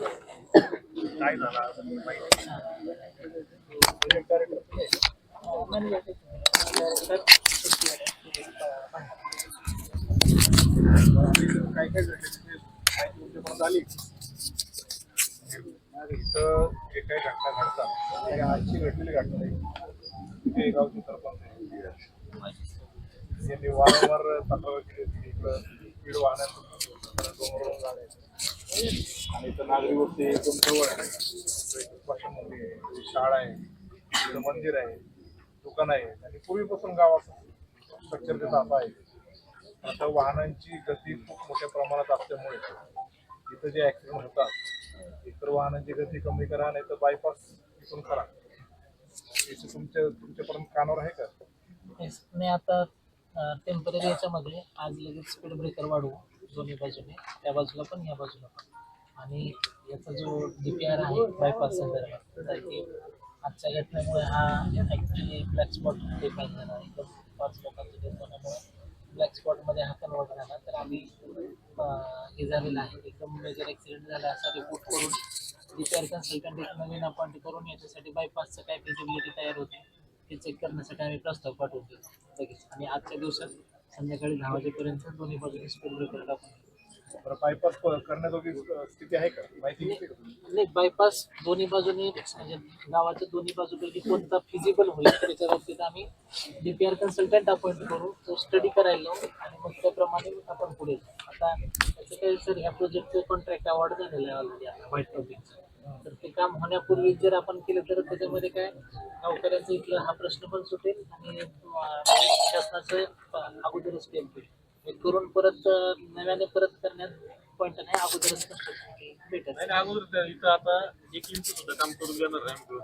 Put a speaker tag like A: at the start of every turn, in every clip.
A: काय झालं असं माहिती काय काय घडलं ते माहिती तुमच्यापर्यंत आली मग इथं जे काही घटना घडतात त्या आजची घडलेली घटना आहे तिथे गावचे सरपंच आहे. यांनी वारंवार तक्रार केली होती इकडं बीड वाहनात आणि इथं नागरी वस्ती एकदम जवळ आहे स्मशान मंदिर आहे शाळा आहे मंदिर आहे दुकान आहे आणि पूर्वीपासून गावात स्ट्रक्चर त्याचा असा आहे आता वाहनांची गती खूप मोठ्या प्रमाणात असल्यामुळे इथं जे ऍक्सिडेंट होतात इतर वाहनांची गती कमी करा नाही तर बायपास इथून करा तुमच्या तुमच्यापर्यंत कानावर आहे का
B: मी आता टेंपररी याच्यामध्ये आज लगेच स्पीड ब्रेकर वाढवू दोन्ही बाजूने त्या बाजूला पण या बाजूला पण. आणि याचा जो डी पी आर आहे बायपास संदर्भात तर की आजच्या घटनेमुळे हा ॲक्च्युली ब्लॅक स्पॉट डिफाईन झाला. एकदम पाच लोकांचं डेथ होण्यामुळे ब्लॅक स्पॉटमध्ये हा कन्वर्ट झाला तर आम्ही हे झालेलं आहे. एकदम मेजर ॲक्सिडेंट झाला असा रिपोर्ट करून डी पी आर कन्सल्टंट एक नवीन अपॉइंट करून याच्यासाठी बायपासचं काय फिजिबिलिटी तयार होते हे चेक करण्यासाठी आम्ही प्रस्ताव पाठवून देतो लगेच. आणि आजच्या दिवसात संध्याकाळी दहा वाजेपर्यंत दोन्ही बाजूने स्पीड ब्रेकर टाकून
A: बरं बायपास करण्याजोगी स्थिती आहे का? माहिती घेते का तुम्ही?
B: नाही बायपास दोन्ही बाजूने म्हणजे गावाच्या दोन्ही बाजूपैकी कोणता फिजिबल होईल त्याच्या बाबतीत आम्ही D P R consultant appoint करू तो स्टडी करायला लावू आणि मग त्याप्रमाणे आपण पुढे जाऊ. आता त्याचं काही सर ह्या प्रोजेक्टचं कॉन्ट्रॅक्ट अवॉर्ड झालेलं आहे ऑलरेडी आता व्हाईट टॉपिकचं तर ते काम होण्यापूर्वी जर आपण केलं तर त्याच्यामध्ये काय गावकऱ्यांचं इथलं हा प्रश्न पण सुटेल आणि शासनाचं अगोदरच स्टेप होईल. हे करून परत अं, नव्याने परत करण्यात पॉईंट नाही अगोदरच भेटेल?
C: अगोदर इथं आता एक इंच सुद्धा काम करून देणार नाही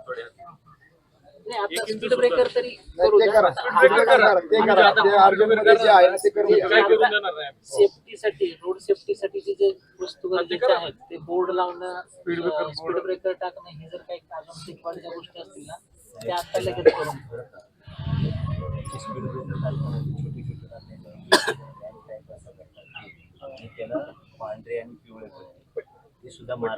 B: स्पीड ब्रेकर तरी
D: नाही,
B: करू
D: ते
B: द्या.
D: करा. ते करा. ते करा. ते अर्ग्युमेंट जे आहे ना ते करूया
C: काय करून देणार नाही आम्ही.
B: सेफ्टीसाठी रोड सेफ्टीसाठी जे वस्तू गरजेच्या आहेत ते बोर्ड लावणं स्पीड. ब्रेकर टाकणं हे जर काही अजून शिकवायच्या गोष्टी असतील ना ते आता लगेच करून घेऊ.
E: स्पीड ब्रेकर टाकण्यासाठी छोटे छोटे टाकण्याचे आणि त्याला पांढरे आणि पिवळे ते सुद्धा
C: बंद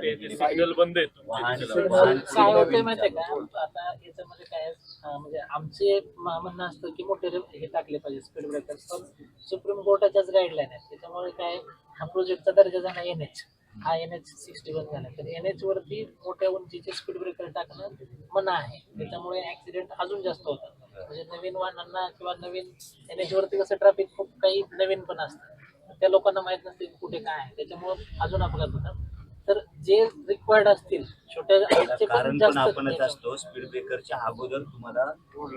B: काय होतंय माहितीये. का? आता याच्यामध्ये काय म्हणजे आमचे म्हणणं असतं की मोठे हे टाकले पाहिजे स्पीड ब्रेकर पण सुप्रीम कोर्टाच्याच गाईडलाईन आहेत. त्याच्यामुळे काय हा प्रोजेक्टचा दर्जा झाला एन एच हा एन एच सिक्स्टी वन झाला. तर एन एच वरती मोठ्या उंचीचे स्पीड ब्रेकर टाकणं मना आहे. त्याच्यामुळे ऍक्सिडेंट अजून जास्त होतात. म्हणजे नवीन वाहनांना किंवा नवीन एन एच वरती कसं ट्रॅफिक खूप काही नवीन पण असतं. त्या लोकांना माहीत नसते की कुठे काय आहे. त्याच्यामुळे अजून अपघात होतात. तर जे रिक्वायर्ड असतील छोट्या
E: कारण पण आपणच. असतो स्पीड ब्रेकरच्या अगोदर तुम्हाला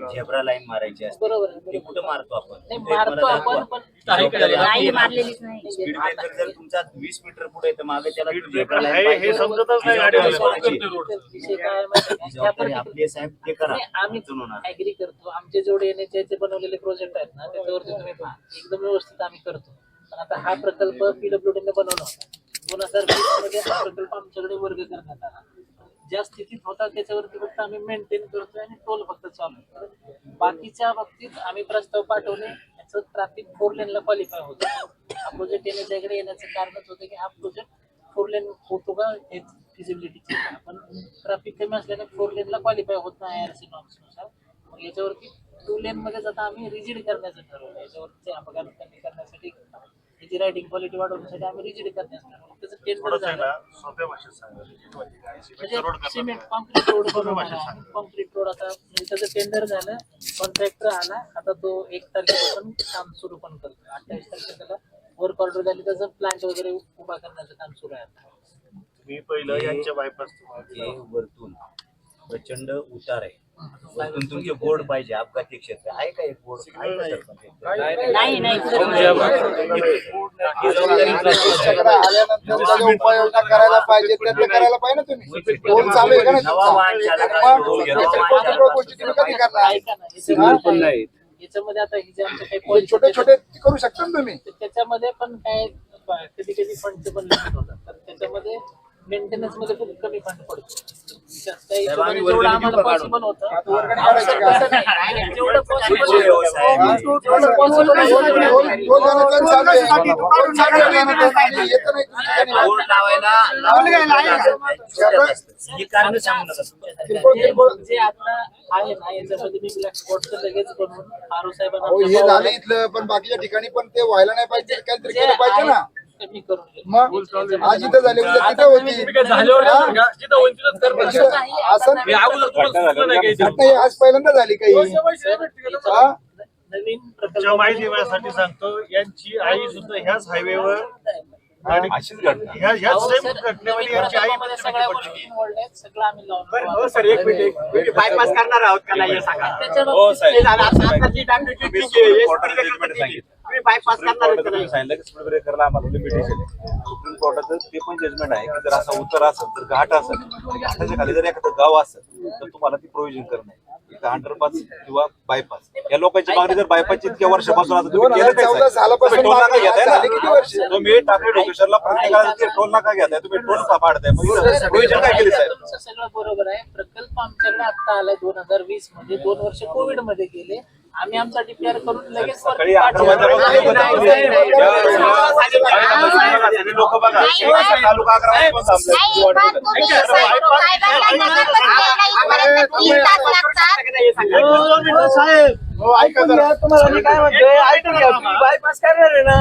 E: झेब्रा लाईन मारायची असते.
B: बरोबर
E: ते. कुठं मारतो आपण?
B: नाही
E: ते
B: मारतो
E: मला
B: आपण
E: दाखवा.
B: पण
C: आहे का त्याला?
F: नाही मारलेलीच नाही.
E: स्पीड ब्रेकर जर तुमचा वीस मीटर पुढे तर मागे त्याला झेब्रा लाईन.
C: हे समजतच नाही
E: आपली साहेब ते करा.
B: आम्ही. ऍग्री करतो. आमचे जेवढे एनएचआयचे बनवलेले प्रोजेक्ट आहेत ना त्याच्यावरती तुम्ही एकदम व्यवस्थित आम्ही करतो. पण आता हा प्रकल्प पीडब्ल्यूडी ने बनवला होता. दोन हजार वीसमध्ये हा प्रकल्प आमच्याकडे वर्ग करण्यात आला. ज्या स्थितीत होता त्याच्यावरती फक्त आम्ही मेंटेन करतोय आणि टोल फक्त चालू बाकीच्या बाबतीत आम्ही प्रस्ताव पाठवले याचं ट्रॅफिक फोर लेनला क्वालिफाय होतं. हा प्रोजेक्ट येण्याच्याकडे येण्याचं कारणच होतं की हा प्रोजेक्ट फोर लेन होतो का हे फिजिबिलिटी पण ट्रॅफिक कमी असल्याने फोर लेनला क्वालिफाय होत नाही आर सी नुसार. मग याच्यावरती टू लेन मध्ये आता आम्ही रिजिड करण्याचं ठरवलं याच्यावरचे अपघात याची रायडिंग क्वालिटी वाढवण्यासाठी आम्ही रिजिड ठरवलं त्याचं झालं.
A: सोप्या भाषेत सांगा
B: cement concrete road concrete road आता म्हणजे त्याचं टेंडर झालं कॉन्ट्रॅक्टर आला आता तो एक तारखेपासून काम सुरू पण करतो अठ्ठावीस तारखेला वर्क ऑर्डर झाली त्याचं प्लांट वगैरे उभा करण्याचं काम सुरू आहे आता.
A: मी पहिलं यांच्या बायपास
E: वरतून. प्रचंड उतार आहे वरतून तुमचे बोर्ड पाहिजे अपघाती क्षेत्र आहे का एक बोर्ड आहे का सरपंच?
F: नाही नाही
E: ही जबाबदारी प्रशासनाची.
D: सगळं आल्यानंतर त्याच्या उपाययोजना करायला पाहिजे त्या ते करायला पाहिजे ना तुम्ही फोन चालू आहे का ना
E: नवा वाहन चालक
D: तुमचा?
E: असतो,
D: मग
E: नवा
D: याच्या
E: वाहन
D: कोणत्या
E: चालक
D: गोष्टी
E: असतो,
D: तुम्ही कधी करणार
B: ऐका ना याच्यामध्ये याच्यामध्ये आता ही जे आमचे काही
D: हे
B: policy
D: छोटे छोटे करू शकता ना तुम्ही
B: तर त्याच्यामध्ये पण काय कधी कधी फंडचे पण होतात तर त्याच्यामध्ये मेंटेनन्समध्ये खूप कमी फंड पडतो. जेवढं आम्हाला पॉसिबल होतं आम्ही नाही. जेवढं. जेवढं.
A: बोर्ड लावायला
D: लावलं काय? लावलं.
A: छोट्यात असतं. ही कारण सांगू नका. तुमच्या
D: किरकोळ किरकोळ
B: जे आता आहे ना याच्यामध्ये मी ब्लॅक स्पॉटचं लगेच बनवून आरो साहेबांना
D: अहो, हे
B: आमच्या
D: झालं इथलं पण बाकीच्या ठिकाणी पण ते व्हायला नाही पाहिजे काहीतरी केलं पाहिजे ना.
B: कमी करून.
D: मग? आज इथं झाले उद्या तिथं होती. असं
G: नाही
D: आज पहिल्यांदा झाली काही. हा?
B: नवीन
G: माहिती देण्यासाठी सांगतो यांची आई सुद्धा ह्याच हायवेवर
A: अशीच घटना
G: ह्या सेम घटनेमध्ये यांची आई
H: हो सर एक मिनिट बायपास करणार आहोत का नाही हे सांगा
B: त्याच्या
A: हो
B: बाबतीत
A: साहेब
H: हे झालं आता आताची डागडुजी
A: तुम्ही
H: ठीक आहे.
A: कोर्टात
H: एक
A: judgment सांगितलं.
H: तुम्ही बायपास करणार आहेत का नाही
A: सांगितलं की स्पीड ब्रेकरला आम्हाला लिमिटेशन आहे सुप्रीम कोर्टाचं ते पण जजमेंट आहे की जर असा उतर असेल तर घाट असेल आणि घाटाच्या खाली जर एखादं गाव असेल तर तुम्हाला ती प्रोव्हिजन करणं आहे एक अंडरपास किंवा बायपास या लोकांची मागणी जर बायपासची इतक्या वर्षापासून आता तुम्ही
D: दोन
A: केलं
D: हजार
A: काय
D: चौदा
A: साहेब?
D: सालापासून
A: तुम्ही टोल नाका
D: मागणी
A: घेताय
D: झाली किती वर्ष?
A: ना तुम्ही टाकळी डोकेश्वरला प्रत्येकाला टोल नाका घेताय. तुम्ही टोल पाडताय मग प्रोव्हिजन काय केली साहेब?
B: सगळं बरोबर आहे. प्रकल्प आमच्याकडे आता आलाय दोन हजार वीसमध्ये. दोन वर्ष कोविडमध्ये गेले. आम्ही आमचा डीपीआर करून लगेच
A: सकाळी. वाजल्यापासून लोकं बघा तालुका अकरा
D: हो.
H: तुम्हाला मी काय म्हणतोय ऐकून घ्या. तुम्ही बायपास करणार आहे ना?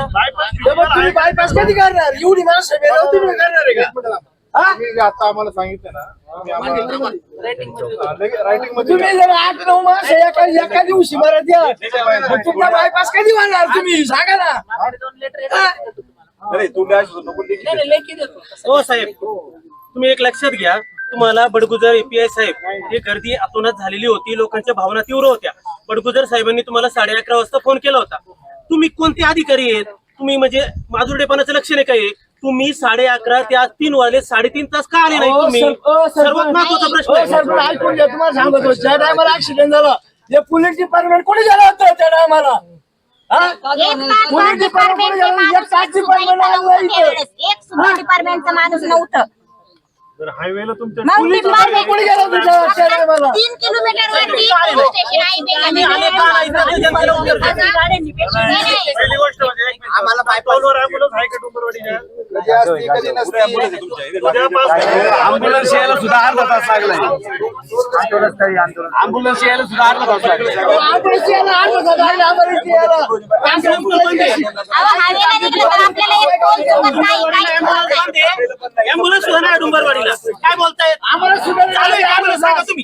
H: तुम्ही बायपास कधी करणार? एवढी माणसं तुम्ही करणार आहे का?
E: तुम्ही जे आता आम्हाला सांगितलं ना तुम्ही आम्हाला
B: Rating मध्ये.
E: हा, लगेच रायटिंगमध्ये
H: तुम्ही जर आठ नऊ माणसं एका एका दिवशी बरं द्या. मग तुमचा बायपास कधी होणार तुम्ही? सांगा ना.
A: नाही तू डॅश होतो पण
I: हो साहेब. तुम्ही एक लक्षात घ्या. तुम्हाला बडगुजर एपीआय साहेब ही गर्दी आतोनात झालेली होती. लोकांच्या भावना तीव्र होत्या. बडगुजर साहेबांनी तुम्हाला साडे अकरा वाजता फोन केला होता. तुम्ही कोणते अधिकारी आहेत? तुम्ही म्हणजे माजुरडेपणाचं लक्ष नाही काय तुम्ही साडे अकरा ते आज तीन वाजले साडेतीन तास का आले नाही तुम्ही. सर्वात महत्त्वाचा प्रश्न
H: हो
I: आहे
H: सर पण ऐकून घ्या तुम्हाला सांगतो ज्या टायमाला ऍक्सिडेंट झाला हे पोलीस डिपार्टमेंट कोणी गेलं होतं त्या टायमाला पोलीस डिपार्टमेंट कोणी गेलं एक तास डिपार्टमेंट आलं इथं.
F: एक सुद्धा डिपार्टमेंटचा माणूस नव्हतं.
G: तर हायवेला तुमच्या
F: मग
H: पोलीस डिपार्टमेंट कोणी गेलं होतं त्या- त्या टायमाला
F: तीन किलोमीटर वरती पोलीस स्टेशन आहे
I: आम्ही आले का नाही? ते जनतेला.
G: पहिली गोष्ट म्हणजे
H: आम्हाला
G: ॲम्ब्युलन्स आहे का डुंबरवाडीच्या
D: कधी असती कधी
H: अँब्युलन्स यायला सुद्धा अर्धा तास लागलाय. अँब्युलन्स यायला सुद्धा अर्धा तास लागलाय.
I: काय बोलतायत
H: आम्हाला सुद्धा
I: चालू आहे ॲम्ब्युलन्स सांगा तुम्ही.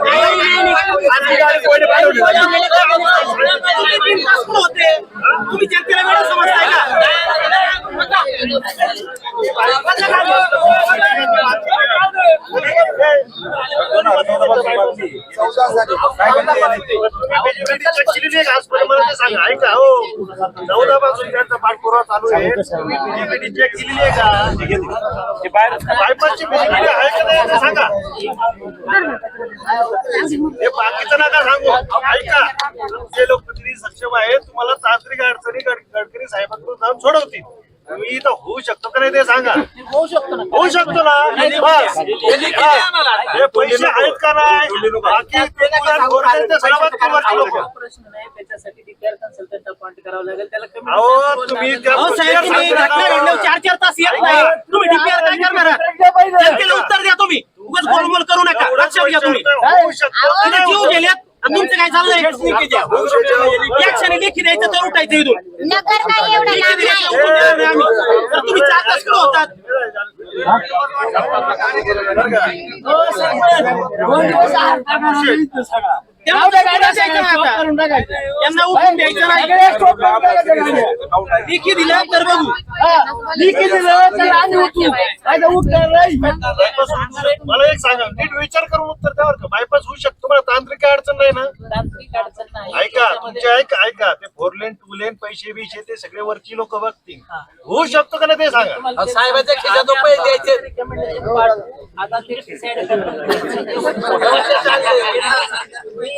D: चौदा
G: पासून त्यांचा पाठपुरावा चालू आहे. PGBD चेक केलेली आहे का? बायपासची PGBD आहे का नाही असं सांगा. हे बाकीचं नका सांगू. ऐका. जे लोकप्रतिनिधी सक्षम आहेत. तुम्हाला तांत्रिक अडचणी गड- गडकरी साहेबांकडून जाऊन सोडवतील. तुम्ही इथं होऊ शकतो का नाही ते सांगा.
B: होऊ शकतो ना.
G: होऊ शकतो ना. बस. हे पैसे आहेत का नाही? बाकी
B: प्रश्न नाही. त्याच्यासाठी डीपीआर कन्सल्टंट अपॉइंट करावं लागेल. त्याला कमी
G: अहो तुम्ही त्या
I: अहो साहेब तुम्ही घटना घडल्यावर चार चार तास येत नाही. तुम्ही डीपीआर काय करणार? आहात? जनतेला उत्तर द्या तुम्ही. उगाच गोलमोल करू नका. लक्षात घ्या तुम्ही.
G: होऊ शकतो. का
I: तिथे
G: नाही
I: जीव? गेलेत. तुमचं काय चाललंय? या क्षणी लेखी द्यायचं तर उठायचं इथून.
F: नगर काय एवढं लांब नाही.
I: नाही आम्ही. तुम्ही चार तास कुठं होतात?
H: दोन दिवस आहार करणार नाही इथं सगळा.
I: त्यांना उठून द्यायचं नाही. लेखी दिलं तर बघू
H: लिखी दिलं तर आम्ही उठू नाही तर उठणार नाही
G: बायपास होऊ- मला एक सांगा नीट विचार करून उत्तर द्यावर का. बायपास होऊ शकतो. मला तांत्रिक अडचण नाही ना?
B: तांत्रिक अडचण नाही.
G: ऐका तुमचे ऐका ऐका. ते फोर लेन टू लेन पैसे बिशे ते सगळे वरची लोक बघतील. होऊ शकतो का नाही ते सांगा?
H: साहेबाच्या. खिशात रुपये
B: आता
H: द्यायचे.
B: आता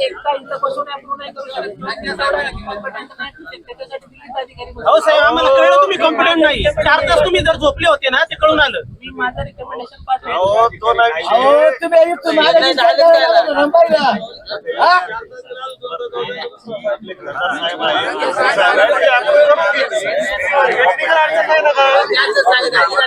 I: अहो साहेब आम्हाला कळलं तुम्ही कॉन्फिडंट नाही चार तास तुम्ही जर झोपले होते ना ते कळून आलं
B: मी माझं रिकमेंडेशन
G: अहो तो नाही विषय.
H: हा?
G: साहेब आहे नाही. Technical अडचण नाही ना काय?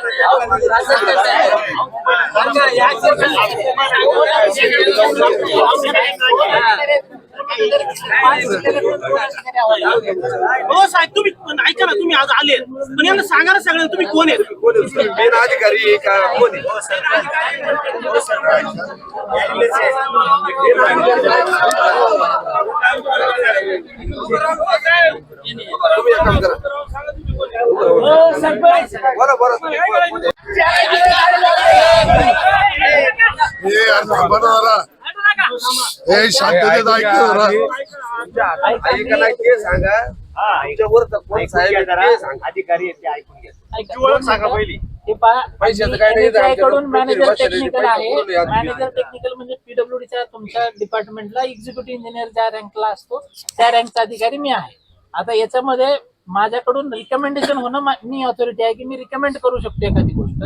I: हो साहेब तुम्ही पण ऐका ना तुम्ही आज आले पण यांना सांगा सगळ्यांना तुम्ही कोण आहे
J: अधिकारी का कोणी
H: हो, सरपंच.
K: हे हे शांततेत ऐकतो जरा
J: ऐकायला ते सांगा तुमच्यावर तर कोण साहेब आहे ते सांगा.
G: अधिकारी आहेत ते ऐकून घ्या
B: ऐका,
G: तुमची ओळख
B: दोन
G: सांगा
B: मिनिटं.
G: पहिली.
B: पहा
J: पैशाचं काय नाही,
B: NHI कडून
J: आमच्या
B: मॅनेजर टेक्निकल आहे मॅनेजर. टेक्निकल म्हणजे पीडब्ल्यूडीच्या तुमच्या डिपार्टमेंटला एक्झिक्युटिव्ह इंजिनियर ज्या रँकला असतो त्या रँकचा अधिकारी मी आहे आता याच्यामध्ये माझ्याकडून रिकमेंडेशन होणं मा- मी ऑथॉरिटी आहे की मी रिकमेंड करू शकतो एखादी गोष्ट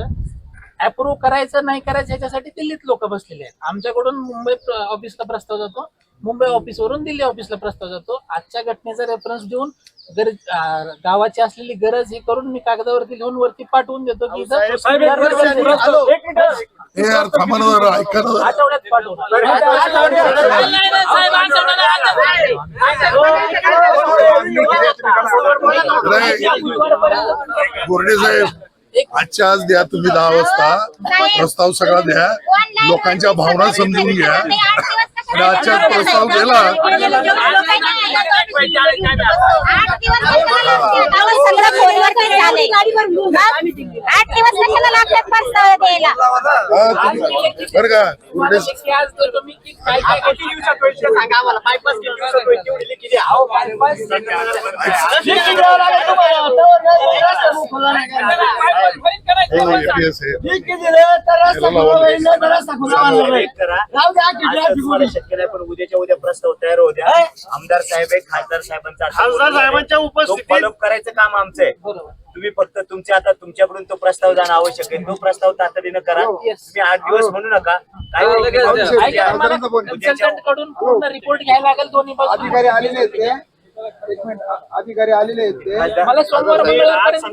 B: अप्रूव्ह करायचं नाही करायचं याच्यासाठी दिल्लीत लोक बसलेले आहेत आमच्याकडून मुंबई ऑफिसला प्रस्ताव जातो मुंबई ऑफिसवरून दिल्ली ऑफिसला प्रस्ताव जातो आजच्या घटनेचा रेफरन्स देऊन गरज गावाची असलेली गरज हे करून मी कागदावरती लिहून वरती पाठवून देतो की इथं.
K: हे.
B: आठवड्यात
K: साहेब आजच्या आज द्या तुम्ही दहा वाजता प्रस्ताव सगळा द्या लोकांच्या भावना समजून घ्या आणि आजच्या आज प्रस्ताव गेला
F: आठ दिवस कशाला लागतात? अहो, सगळं फोनवरती झालंय. आठ दिवस कशाला लागतात प्रस्ताव द्यायला?
K: तुम्ही- बरं का?
H: करायचा.
K: हो APS आहे
H: लिखी दिलं तर रस्ता खुला होईल, नाही तर रस्ता खुला होणार नाही. राहू द्या, की traffic मध्ये.
E: शक्य पण उद्याच्या उद्या प्रस्ताव तयार होऊ द्या. आमदार साहेब आहे खासदार साहेबांचा
G: खासदार. साहेबांच्या
E: तो
G: उपस्थितीत
E: फॉलोअप करायचं काम आमचं आहे. तुम्ही फक्त तुमच्या आता तुमच्याकडून तो प्रस्ताव जाणं आवश्यक आहे. तो प्रस्ताव तातडीनं करा.
B: Yes.
E: तुम्ही आठ दिवस म्हणू नका. काय
J: हो,
B: कडून पूर्ण रिपोर्ट घ्यायला लागेल दोन्ही बाजू
J: अधिकारी आलेले आहेत ते. एक मिनिट अधिकारी आलेले आहेत ते.
B: मला सोमवार मंगळवारपर्यंत.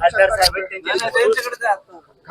E: खासदार साहेब आहेत, त्यांच्या-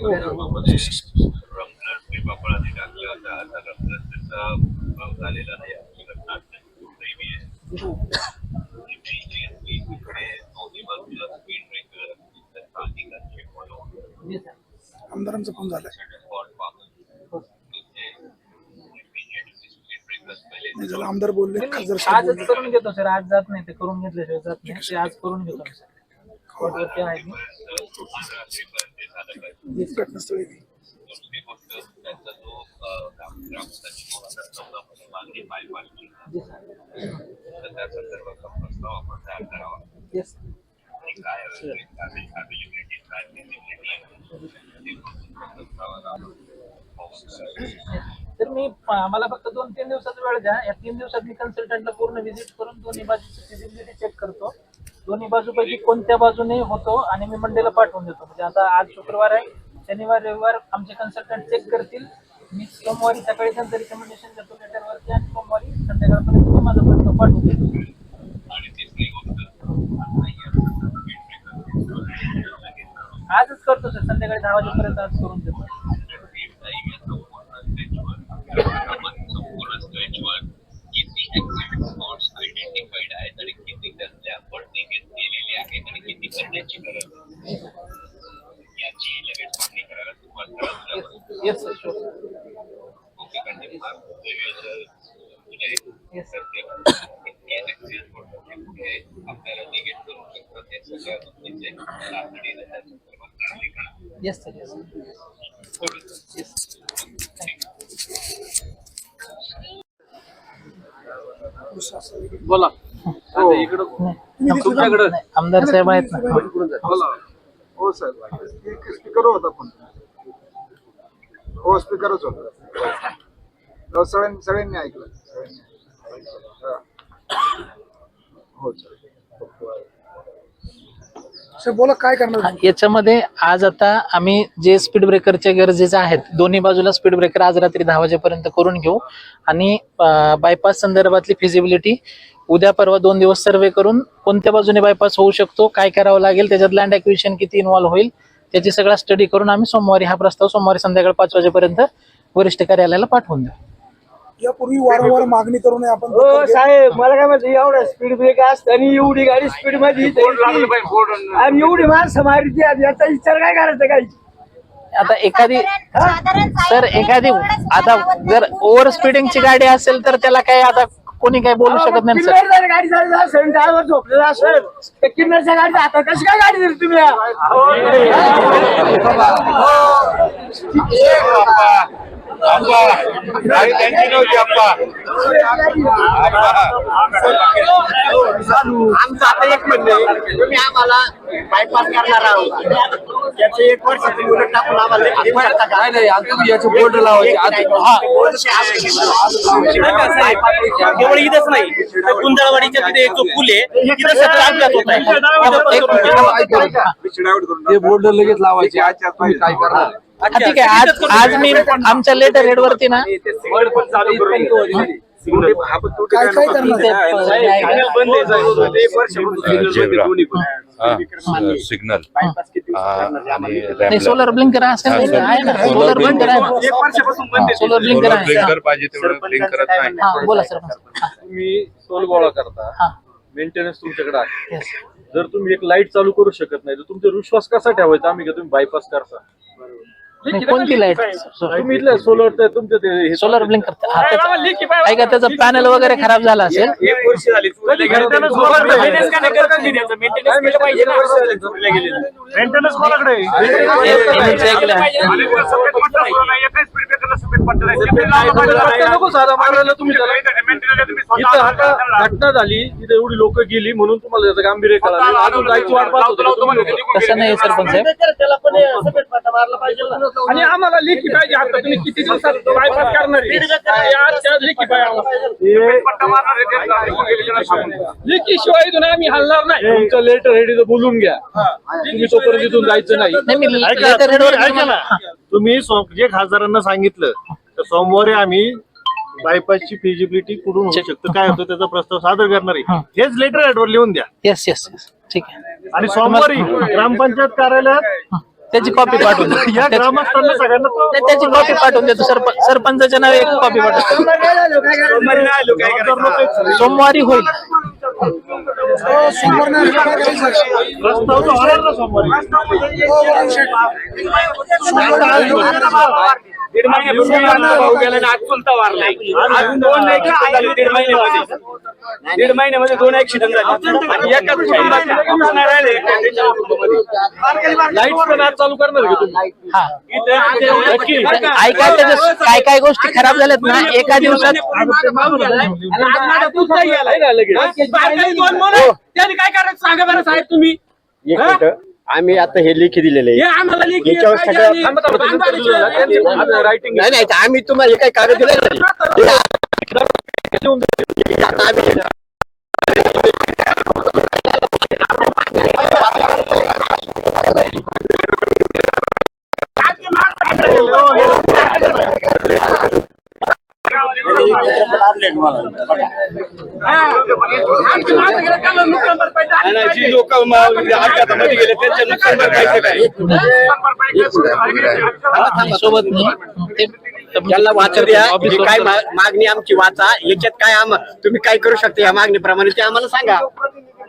E: अधिकारी
J: एक मिनिट अधिकारी आले. मोहित शेठ यांच्याकडे द्या
G: हो.
J: खासदार बोलू पण साहेब.
B: हॅलो सर नमस्कार
J: दादा बोला ना
B: नमस्कार Yes, sir.
J: आमदारांचा फोन झालं आमदार बोलले खासदार
B: आजच करून घेतो सर. आज जात नाही ते करून घेतल्याशिवाय जात नाही. ते आज करून घेतो मी सर. आहे मी
J: बोलले
B: तर मी मला फक्त दोन तीन दिवसाचा वेळ द्या. या तीन दिवसात मी कन्सल्टंटला पूर्ण व्हिजिट करून दोन्ही बाजूची फिजिबिलिटी चेक करतो. दोन्ही बाजूपैकी कोणत्या बाजूने होतो आणि मी मंडेला पाठवून देतो. म्हणजे आता आज शुक्रवार आहे शनिवार रविवार आमचे कन्सल्टंट चेक करतील. मी सोमवारी सकाळी त्यांचं रिकमेंडेशन देतो लेटरवरती आणि सोमवारी संध्याकाळपर्यंत मी माझा प्रस्ताव पाठवून देतो. आजच करतो सर संध्याकाळी दहा वाजेपर्यंत आज करून देतो
J: आयडेंटिफाईड आहेत आणि किती त्यातल्या आपण निगेट केलेले आहेत आणि किती करण्याची गरज आहे. याची लगेच मागणी करायला सुरुवात करायला लागेल.
B: येस सर शुअर
J: ओके, म्हणजे फार वेगवेगळं म्हणजे
B: येस
J: इतके access म्हणून पुढे आपल्याला निगेट करू शकतात या सगळ्या गोष्टींचे तातडीने त्या संदर्भात कारवाई करा.
B: येस सर येस येस
I: बोला. आता इकडं तुमच्याकडं
B: आमदार साहेब आहेत ना.
D: हो साहेब. स्पीकर होता पण. हो स्पीकरच होता. हो सगळ्यांनी सगळ्यांनी ऐकलं. हा. हो
H: बोला काय करणार?
B: याच्यामध्ये आज आता आम्ही जे स्पीड ब्रेकरच्या गरजेचे आहेत दोन्ही बाजूला स्पीड ब्रेकर आज रात्री दहा वाजेपर्यंत करून घेऊ. आणि बायपास संदर्भातली फिजिबिलिटी उद्या परवा दोन दिवस सर्वे करून कोणत्या बाजूने बायपास होऊ शकतो काय करावं लागेल त्याच्यात लँड ॲक्विशन किती इन्व्हॉल्व होईल त्याची सगळा स्टडी करून आम्ही सोमवारी हा प्रस्ताव सोमवारी संध्याकाळी पाच वाजेपर्यंत वरिष्ठ कार्यालयाला पाठवून देऊ.
H: यापूर्वी वारंवार मागणी करून आपण
G: हो साहेब मला काय माहिती एवढा स्पीड ब्रेक असतं आणि एवढी गाडी स्पीडमध्ये. आणि एवढी माणसं मारती आहेत. याचा विचार काय करायचा काही?
B: आता एखादी सर एखादी आता जर ओव्हर स्पीडिंगची गाडी असेल तर त्याला काय आता कोणी काही बोलू शकत नाही सर?
G: गाडी चालत असेल ड्रायव्हर झोपलेला असेल तर किन्नरच्या गाडीच्या हातात कशी काय गाडी दिली तुम्ही?
L: नाही त्यांची नव्हती अप्पा
M: आमचं आता एक म्हणणं तुम्ही आम्हाला बायपास करणार आहोत. त्याचं एक वर्षाचं मुलं टाकून आम्हाला करता का?
I: केवळ इथंच नाही. तर गुंजाळवाडीच्या तिथे एक जो पूल आहे तिथं सतत अपघात होत आहे.
L: ते बोर्ड लगेच लावायचे. आजच्या काय करणार?
B: हा, ठीक आहे आज आज मी आमच्या लेटर हेड वरती ना
H: काय काय करणार?
L: सिग्नल
B: सोलर ब्लिंकर असेल
L: हा, solar-
B: आहे ना
L: solar
B: सोलर ब्लिंकर आहे. सोलर ब्लिंकर आहे
L: ब्लिंकर पाहिजे तेवढं ब्लिंक करत नाही.
B: हा बोला सर हा,
N: तुम्ही टोल गोळा करता.
B: हा.
N: मेंटेनन्स तुमच्याकडे आहे. जर तुम्ही एक लाइट चालू करू शकत नाही तर तुमचा विश्वास कसा ठेवायचा? आम्ही का तुम्ही बायपास करता.
B: नाही, कोणती लाइट
N: तुम्ही इथलं सोलर तुमचं ते हे-
B: सोलर ब्लिंकर ऐका त्याचं पॅनल वगैरे खराब झाला असेल?
G: एक वर्ष झाली
N: Maintenance मेंटेनन्स कोणाकडे? आहे?
B: check ला.
N: नको साधा मारायला तुम्ही त्याला. इथं आता घटना झाली. इथे एवढी लोक गेली म्हणून तुम्हाला त्याचं गांभीर्य कळालं. अजून जायची वाट पाहत होते?
B: तसं नाही सरपंच साहेब.
G: त्याला पण सफेद पट्टा मारला पाहिजे ना.
N: आणि आम्हाला लेखी पाहिजे आता तुम्ही किती दिवसात बायपास करणार आहे? आज त्या लेखी पाहिजे आम्हाला. लेखी शिवाय इथून आम्ही हलणार नाही. तुमचं लेटर हेडीचं बोलून घ्या. तुम्ही तोपर्यंत इथून जायचं नाही.
B: नाही मी
N: ऐका,
B: लेटर हेड
N: तुम्ही जे खासदारांना सांगितलं तर सोमवारी आम्ही बायपासची फिजिबिलिटी कुठून होऊ शकतं काय होतं त्याचा प्रस्ताव सादर करणार आहे. हेच लेटर हेडवर लिहून द्या.
B: येस येस येस ठीक आहे.
N: आणि सोमवारी ग्रामपंचायत कार्यालयात
B: त्याची कॉपी पाठवून.
N: या
B: त्याची-
N: ग्रामस्थांना सगळ्यांना तो-
B: नाही, त्याची कॉपी पाठवून देतो सरपंच सरपंचाच्या नावे एक कॉपी पाठवतो सोमवारी होईल.
N: तो सोमवारी
G: दीड महिन्यापूर्वी भाऊ गेला आणि आज चुलता वारला आज दोन accident झाले दीड महिन्यामध्ये दीड महिन्यामध्ये दोन ऍक्सिडेंट झाले आणि एकाच कुटुंबात कुठून नाही राहिले त्यांच्या कुटुंबामध्ये.
N: लाइट पण आज चालू करणार का तुम्ही
B: हा
G: इथे आते-
N: नक्की.
B: ऐका त्याच्या काय काय गोष्टी खराब झाल्यात ना एका दिवसात
G: दोन मुलं आहेत. त्यांनी काय करायचं सांगा बरं साहेब तुम्ही
M: आम्ही आता हे लेखी दिलेले
G: हे आम्हाला लेखी
M: याच्यावर सगळं-
N: थांबा, थांबा. त्यांचं- आता
M: नाही नाही आम्ही तुम्हाला हे काही कार्य दिलं नाही.
G: नाही, जी लोक अपघातामध्ये गेले त्यांच्या नुकसान भरपाईचं काय
B: सोबत
M: त्यांना वाचा द्या काय मागणी आमची वाचा. याच्यात काय आम तुम्ही काय करू शकता या मागणीप्रमाणे ते आम्हाला सांगा.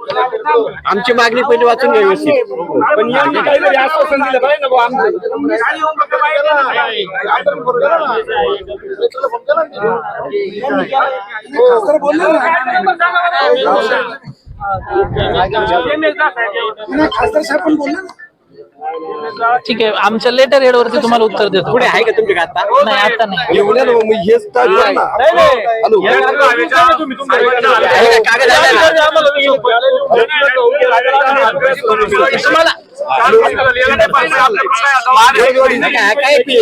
M: आमची मागणी पहिली वाचून घ्या व्यवस्थित
G: पण यांनी काहीतरी आश्वासन दिलं पाहिजे ना बुवा आमचं.
D: खासदार साहेब पण बोलले ना
B: ठीक आहे आमच्या लेटर हेडवरती तुम्हाला उत्तर देतो
M: पुढे आहे का तुमच्या आता
B: नाही आता नाही
G: तुम्ही तुमच्या
M: आहे का? कागद आहे ना?
G: तुम्हाला
M: नाही का? काय ते?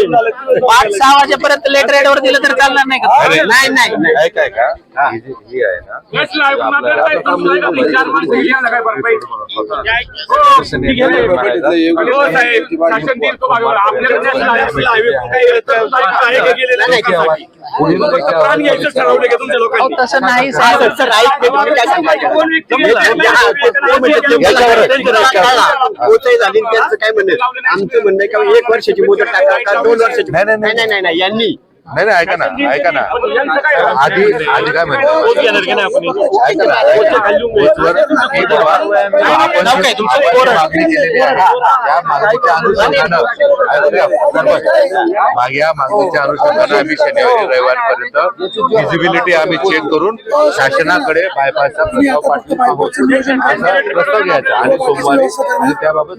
B: पाच सहा वाजेपर्यंत लेटर हेडवर दिलं तर चालणार नाही का
M: नाही नाही नाही.
L: काय काय का ही जी- ही आहे ना
B: तसं नाही
M: हा,
B: साहेब
M: सर, ऐक, मी तुम्ही काय म्हणणं? आमचं म्हणणं आहे का एक वर्षाची मुदत टाका का दोन वर्षाची?
L: नाही, नाही,
M: नाही नाही नाही नाही यांनी
L: नाही नाही ऐका ना ऐका ना आधी आधी काय हे या मागणीच्या अनुषंगानं आम्ही शनिवारी रविवारपर्यंत फिजिबिलिटी आम्ही चेक करून शासनाकडे बायपासचा प्रस्ताव पाठवू असा प्रस्ताव घ्यायचा आणि सोमवारी आणि त्याबाबत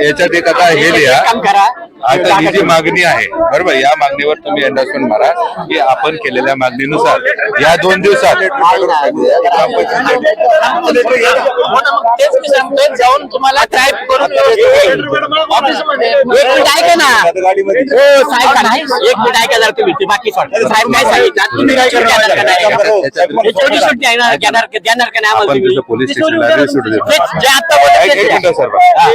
L: याच्यात एक आता हे लिहा आता ही जी मागणी आहे बरोबर या मागणीवर तुम्ही एंडोर्समेंट मारा की आपण केलेल्या मागणीनुसार या दोन दिवसात ग्रामपंचायत
B: तेच मी सांगतोय जाऊन तुम्हाला टाईप करून ऑफिसमध्ये
M: एक मिनिट ऐका ना
L: गाडीमध्ये
M: हो साहेब का नाही. एक मिनिट ऐका जरा तुम्ही ते बाकी सोड. साहेब काय सांगितलं तुम्ही काय करणार का नाही याच्यावरती सुट्टी आहे ना घेणार देणार का नाही आम्हाला तुम्ही
L: पोलीस स्टेशनला रिसूट देतो
M: जे- आता
L: सर